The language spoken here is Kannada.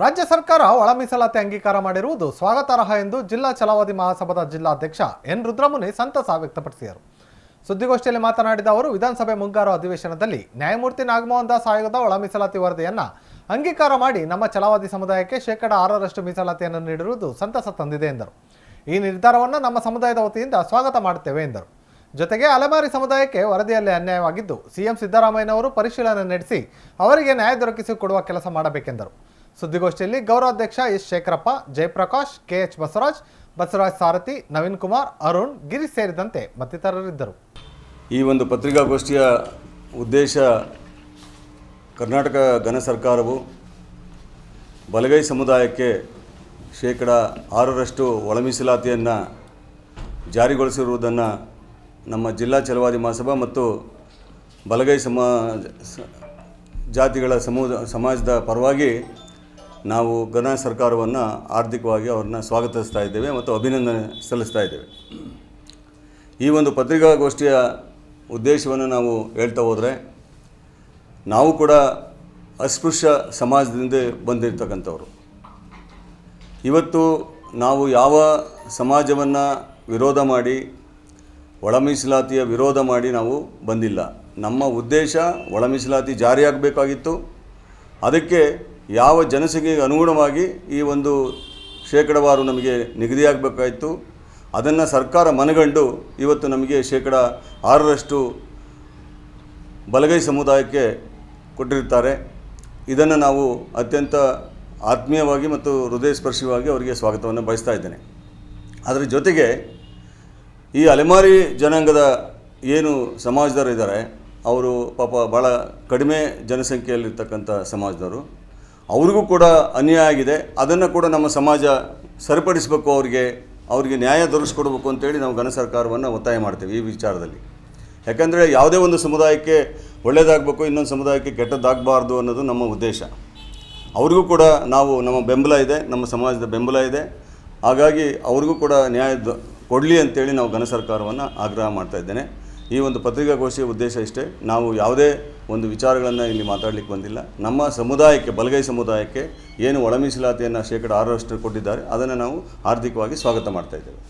ರಾಜ್ಯ ಸರ್ಕಾರ ಒಳ ಮೀಸಲಾತಿ ಅಂಗೀಕಾರ ಮಾಡಿರುವುದು ಸ್ವಾಗತಾರ್ಹ ಎಂದು ಜಿಲ್ಲಾ ಛಲವಾದಿ ಮಹಾಸಭಾದ ಜಿಲ್ಲಾಧ್ಯಕ್ಷ ಎನ್ ರುದ್ರಮುನಿ ಸಂತಸ ವ್ಯಕ್ತಪಡಿಸಿದರು. ಸುದ್ದಿಗೋಷ್ಠಿಯಲ್ಲಿ ಮಾತನಾಡಿದ ಅವರು, ವಿಧಾನಸಭೆ ಮುಂಗಾರು ಅಧಿವೇಶನದಲ್ಲಿ ನ್ಯಾಯಮೂರ್ತಿ ನಾಗಮೋಹನ್ ದಾಸ್ ಆಯೋಗದ ಒಳ ಮೀಸಲಾತಿ ವರದಿಯನ್ನು ಅಂಗೀಕಾರ ಮಾಡಿ ನಮ್ಮ ಛಲವಾದಿ ಸಮುದಾಯಕ್ಕೆ ಶೇಕಡ ಆರರಷ್ಟು ಮೀಸಲಾತಿಯನ್ನು ನೀಡಿರುವುದು ಸಂತಸ ತಂದಿದೆ ಎಂದರು. ಈ ನಿರ್ಧಾರವನ್ನು ನಮ್ಮ ಸಮುದಾಯದ ವತಿಯಿಂದ ಸ್ವಾಗತ ಮಾಡುತ್ತೇವೆ ಎಂದರು. ಜೊತೆಗೆ ಅಲೆಮಾರಿ ಸಮುದಾಯಕ್ಕೆ ವರದಿಯಲ್ಲಿ ಅನ್ಯಾಯವಾಗಿದ್ದು, ಸಿಎಂ ಸಿದ್ದರಾಮಯ್ಯನವರು ಪರಿಶೀಲನೆ ನಡೆಸಿ ಅವರಿಗೆ ನ್ಯಾಯ ದೊರಕಿಸಿಕೊಡುವ ಕೆಲಸ ಮಾಡಬೇಕೆಂದರು. ಸುದ್ದಿಗೋಷ್ಠಿಯಲ್ಲಿ ಗೌರವಾಧ್ಯಕ್ಷ ಎಸ್ ಶೇಖರಪ್ಪ, ಜಯಪ್ರಕಾಶ್, ಕೆಎಚ್ ಬಸವರಾಜ್ ಬಸವರಾಜ್ ಸಾರಥಿ, ನವೀನ್ ಕುಮಾರ್, ಅರುಣ್, ಗಿರಿ ಸೇರಿದಂತೆ ಮತ್ತಿತರರಿದ್ದರು. ಈ ಒಂದು ಪತ್ರಿಕಾಗೋಷ್ಠಿಯ ಉದ್ದೇಶ ಕರ್ನಾಟಕ ಘನ ಸರ್ಕಾರವು ಬಲಗೈ ಸಮುದಾಯಕ್ಕೆ ಶೇಕಡ ಆರರಷ್ಟು ಒಳ ಮೀಸಲಾತಿಯನ್ನು ಜಾರಿಗೊಳಿಸಿರುವುದನ್ನು ನಮ್ಮ ಜಿಲ್ಲಾ ಚಲವಾದಿ ಮಹಾಸಭಾ ಮತ್ತು ಬಲಗೈ ಸಮ ಜಾತಿಗಳ ಸಮೂಹ ಸಮಾಜದ ಪರವಾಗಿ ನಾವು ಗಣ ಸರ್ಕಾರವನ್ನು ಆರ್ಥಿಕವಾಗಿ ಅವ್ರನ್ನ ಸ್ವಾಗತಿಸ್ತಾ ಇದ್ದೇವೆ ಮತ್ತು ಅಭಿನಂದನೆ ಸಲ್ಲಿಸ್ತಾ ಇದ್ದೇವೆ. ಈ ಒಂದು ಪತ್ರಿಕಾಗೋಷ್ಠಿಯ ಉದ್ದೇಶವನ್ನು ನಾವು ಹೇಳ್ತಾ ಹೋದರೆ, ನಾವು ಕೂಡ ಅಸ್ಪೃಶ್ಯ ಸಮಾಜದಿಂದ ಬಂದಿರತಕ್ಕಂಥವ್ರು. ಇವತ್ತು ನಾವು ಯಾವ ಸಮಾಜವನ್ನು ವಿರೋಧ ಮಾಡಿ ಒಳ ಮೀಸಲಾತಿಯ ವಿರೋಧ ಮಾಡಿ ನಾವು ಬಂದಿಲ್ಲ. ನಮ್ಮ ಉದ್ದೇಶ ಒಳ ಮೀಸಲಾತಿ ಜಾರಿಯಾಗಬೇಕಾಗಿತ್ತು. ಅದಕ್ಕೆ ಯಾವ ಜನಸಂಖ್ಯೆಗೆ ಅನುಗುಣವಾಗಿ ಈ ಒಂದು ಶೇಕಡವಾರು ನಮಗೆ ನಿಗದಿಯಾಗಬೇಕಾಯಿತು. ಅದನ್ನು ಸರ್ಕಾರ ಮನಗಂಡು ಇವತ್ತು ನಮಗೆ ಶೇಕಡ ಆರರಷ್ಟು ಬಲಗೈ ಸಮುದಾಯಕ್ಕೆ ಕೊಟ್ಟಿರ್ತಾರೆ ಇದನ್ನು ನಾವು ಅತ್ಯಂತ ಆತ್ಮೀಯವಾಗಿ ಮತ್ತು ಹೃದಯ ಸ್ಪರ್ಶಿಯಾಗಿ ಅವರಿಗೆ ಸ್ವಾಗತವನ್ನು ಬಯಸ್ತಾ ಇದ್ದೇನೆ. ಅದರ ಜೊತೆಗೆ ಈ ಅಲೆಮಾರಿ ಜನಾಂಗದ ಏನು ಸಮಾಜದವರು ಇದ್ದಾರೆ, ಅವರು ಪಾಪ ಭಾಳ ಕಡಿಮೆ ಜನಸಂಖ್ಯೆಯಲ್ಲಿರ್ತಕ್ಕಂಥ ಸಮಾಜದವರು. ಅವ್ರಿಗೂ ಕೂಡ ಅನ್ಯಾಯ ಆಗಿದೆ. ಅದನ್ನು ಕೂಡ ನಮ್ಮ ಸಮಾಜ ಸರಿಪಡಿಸಬೇಕು ಅವರಿಗೆ. ಅವರಿಗೆ ನ್ಯಾಯ ದೊರಕಿಸ್ಕೊಡ್ಬೇಕು ಅಂತೇಳಿ ನಾವು ಘನ ಸರ್ಕಾರವನ್ನು ಒತ್ತಾಯ ಮಾಡ್ತೀವಿ ಈ ವಿಚಾರದಲ್ಲಿ. ಯಾಕಂದರೆ ಯಾವುದೇ ಒಂದು ಸಮುದಾಯಕ್ಕೆ ಒಳ್ಳೆಯದಾಗಬೇಕು ಇನ್ನೊಂದು ಸಮುದಾಯಕ್ಕೆ ಕೆಟ್ಟದ್ದಾಗಬಾರ್ದು ಅನ್ನೋದು ನಮ್ಮ ಉದ್ದೇಶ. ಅವ್ರಿಗೂ ಕೂಡ ನಾವು ನಮ್ಮ ಬೆಂಬಲ ಇದೆ, ನಮ್ಮ ಸಮಾಜದ ಬೆಂಬಲ ಇದೆ. ಹಾಗಾಗಿ ಅವ್ರಿಗೂ ಕೂಡ ನ್ಯಾಯ ಕೊಡಲಿ ಅಂತೇಳಿ ನಾವು ಘನ ಸರ್ಕಾರವನ್ನು ಆಗ್ರಹ ಮಾಡ್ತಾ ಇದ್ದೇನೆ. ಈ ಒಂದು ಪತ್ರಿಕಾಗೋಷ್ಠಿಯ ಉದ್ದೇಶ ಇಷ್ಟೇ. ನಾವು ಯಾವುದೇ ಒಂದು ವಿಚಾರಗಳನ್ನು ಇಲ್ಲಿ ಮಾತಾಡಲಿಕ್ಕೆ ಬಂದಿಲ್ಲ. ನಮ್ಮ ಸಮುದಾಯಕ್ಕೆ, ಬಲಗೈ ಸಮುದಾಯಕ್ಕೆ ಏನು ಒಳ ಮೀಸಲಾತಿಯನ್ನು ಶೇಕಡ ಆರರಷ್ಟು ಕೊಟ್ಟಿದ್ದಾರೆ, ಅದನ್ನು ನಾವು ಹಾರ್ದಿಕವಾಗಿ ಸ್ವಾಗತ ಮಾಡ್ತಾ ಇದ್ದೇವೆ.